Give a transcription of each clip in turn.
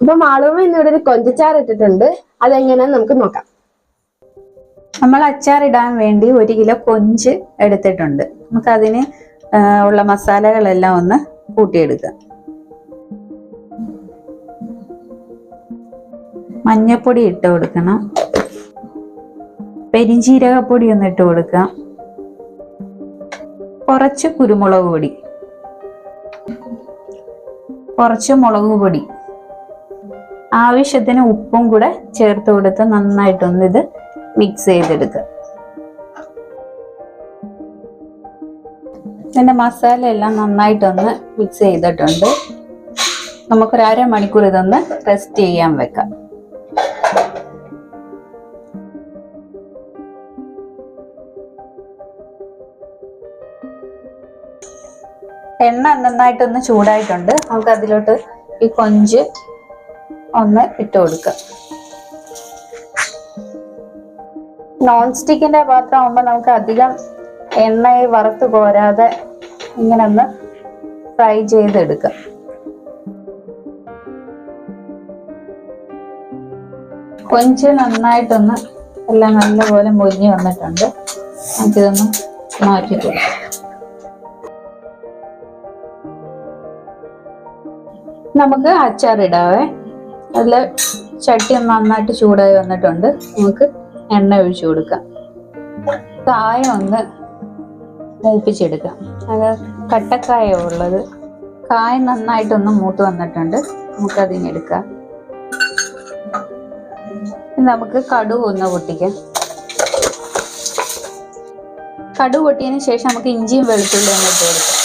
അപ്പൊ മാളൂമ ഇന്നിവിടെ ഒരു കൊഞ്ചച്ചാർ ഇട്ടിട്ടുണ്ട് അതെങ്ങനെയാന്ന് നമുക്ക് നോക്കാം. നമ്മൾ അച്ചാർ ഇടാൻ വേണ്ടി ഒരു കിലോ കൊഞ്ച് എടുത്തിട്ടുണ്ട്. നമുക്ക് അതിന് ഉള്ള മസാലകളെല്ലാം ഒന്ന് കൂട്ടിയെടുക്കാം. മഞ്ഞപ്പൊടി ഇട്ട് കൊടുക്കണം. പെരിഞ്ചീരകപ്പൊടി ഒന്ന് ഇട്ട് കൊടുക്കാം. കുറച്ച് കുരുമുളക് പൊടി. കുറച്ച് മുളക് പൊടി. ആവശ്യത്തിന് ഉപ്പും കൂടെ ചേർത്ത് കൊടുത്ത് നന്നായിട്ടൊന്ന് ഇത് മിക്സ് ചെയ്തെടുക്കുക. ഇതിന്റെ മസാല എല്ലാം നന്നായിട്ടൊന്ന് മിക്സ് ചെയ്തിട്ടുണ്ട്. നമുക്കൊരു അരമണിക്കൂർ ഇതൊന്ന് റെസ്റ്റ് ചെയ്യാൻ വെക്കാം. എണ്ണ നന്നായിട്ടൊന്ന് ചൂടായിട്ടുണ്ട്. നമുക്ക് അതിലോട്ട് ഈ കൊഞ്ച് ഒന്ന് ഇട്ട് കൊടുക്കുക. നോൺ സ്റ്റിക്കിന്റെ പാത്രം ആകുമ്പോൾ നമുക്ക് അധികം എണ്ണയെ വറുത്ത് പോരാതെ ഇങ്ങനെ ഒന്ന് ഫ്രൈ ചെയ്തെടുക്കാം കൊഞ്ച് നന്നായിട്ടൊന്ന് എല്ലാം നല്ലപോലെ മുരിഞ്ഞു വന്നിട്ടുണ്ട്. നമുക്കിതൊന്ന് മാറ്റി കൊടുക്കാം. നമുക്ക് അച്ചാറിടാവേ അതിൽ ചട്ടി നന്നായിട്ട് ചൂടായി വന്നിട്ടുണ്ട്. നമുക്ക് എണ്ണ ഒഴിച്ചു കൊടുക്കാം. കായ ഒന്ന് മൂപ്പിച്ചെടുക്കാം. അത് കട്ടക്കായ ഉള്ളത്. കായ നന്നായിട്ടൊന്ന് മൂത്ത് വന്നിട്ടുണ്ട്. നമുക്ക് അതിങ്ങെടുക്കാം ഇനി നമുക്ക് കടുക് ഒന്ന് പൊട്ടിക്കാം. കടുക് പൊട്ടിയതിന് ശേഷം നമുക്ക് ഇഞ്ചിയും വെളുത്തുള്ളിയും ഇട്ട് കൊടുക്കാം.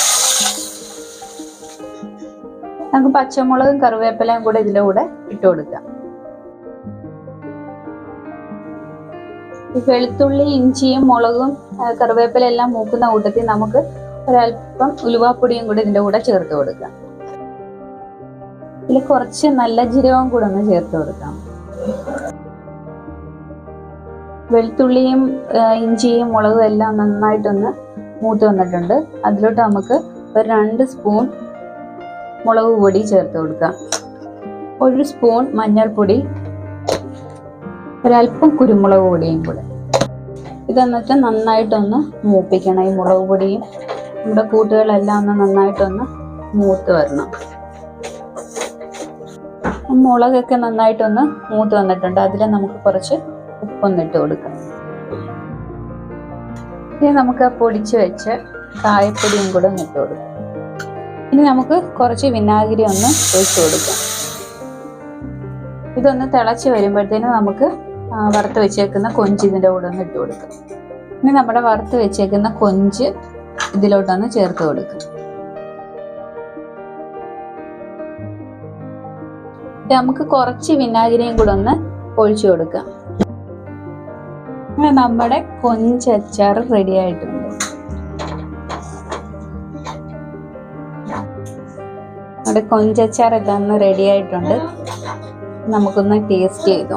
നമുക്ക് പച്ചമുളകും കറിവേപ്പിലയും കൂടെ ഇതിലൂടെ ഇട്ട് കൊടുക്കാം. വെളുത്തുള്ളി ഇഞ്ചിയും മുളകും കറിവേപ്പില എല്ലാം മൂക്കുന്ന കൂട്ടത്തിൽ നമുക്ക് ഒരല്പം ഉലുവാപ്പൊടിയും കൂടെ ഇതിന്റെ കൂടെ ചേർത്ത് കൊടുക്കാം. ഇതിൽ കുറച്ച് നല്ല ജീരകവും കൂടെ ഒന്ന് ചേർത്ത് കൊടുക്കാം. വെളുത്തുള്ളിയും ഇഞ്ചിയും മുളകും എല്ലാം നന്നായിട്ടൊന്ന് മൂത്ത് വന്നിട്ടുണ്ട്. അതിലോട്ട് നമുക്ക് ഒരു രണ്ട് സ്പൂൺ മുളക് പൊടി ചേർത്ത് കൊടുക്കുക. ഒരു സ്പൂൺ മഞ്ഞൾപ്പൊടി ഒരല്പം കുരുമുളക് പൊടിയും കൂടെ. ഇതെന്നിട്ട് നന്നായിട്ടൊന്ന് മൂപ്പിക്കണം. ഈ മുളക് പൊടിയും നമ്മുടെ കൂട്ടുകളെല്ലാം ഒന്ന് നന്നായിട്ടൊന്ന് മൂത്ത് വരണം. മുളകൊക്കെ നന്നായിട്ടൊന്ന് മൂത്ത് വന്നിട്ടുണ്ട്. അതിൽ നമുക്ക് കുറച്ച് ഉപ്പൊന്നിട്ട് കൊടുക്കാം. ഇനി നമുക്ക് പൊടിച്ച് വെച്ച് കായപ്പൊടിയും കൂടെ ഒന്നിട്ട് കൊടുക്കാം. ഇനി നമുക്ക് കുറച്ച് വിനാഗിരി ഒന്ന് ഒഴിച്ചു കൊടുക്കാം. ഇതൊന്ന് തിളച്ച് വരുമ്പോഴത്തേനും നമുക്ക് വറുത്ത് വെച്ചേക്കുന്ന കൊഞ്ച് ഇതിന്റെ കൂടെ ഒന്ന് ഇട്ട് കൊടുക്കാം. ഇനി നമ്മുടെ വറുത്ത് വെച്ചേക്കുന്ന കൊഞ്ച് ഇതിലോട്ടൊന്ന് ചേർത്ത് കൊടുക്കാം. നമുക്ക് കുറച്ച് വിനാഗിരിയും കൂടെ ഒന്ന് ഒഴിച്ചു കൊടുക്കാം. നമ്മുടെ കൊഞ്ച് അച്ചാർ റെഡി ആയിട്ടുണ്ട്. നമ്മുടെ കൊഞ്ചച്ചാർ എല്ലാം ഒന്ന് റെഡി ആയിട്ടുണ്ട്. നമുക്കൊന്ന് ടേസ്റ്റ് ചെയ്ത്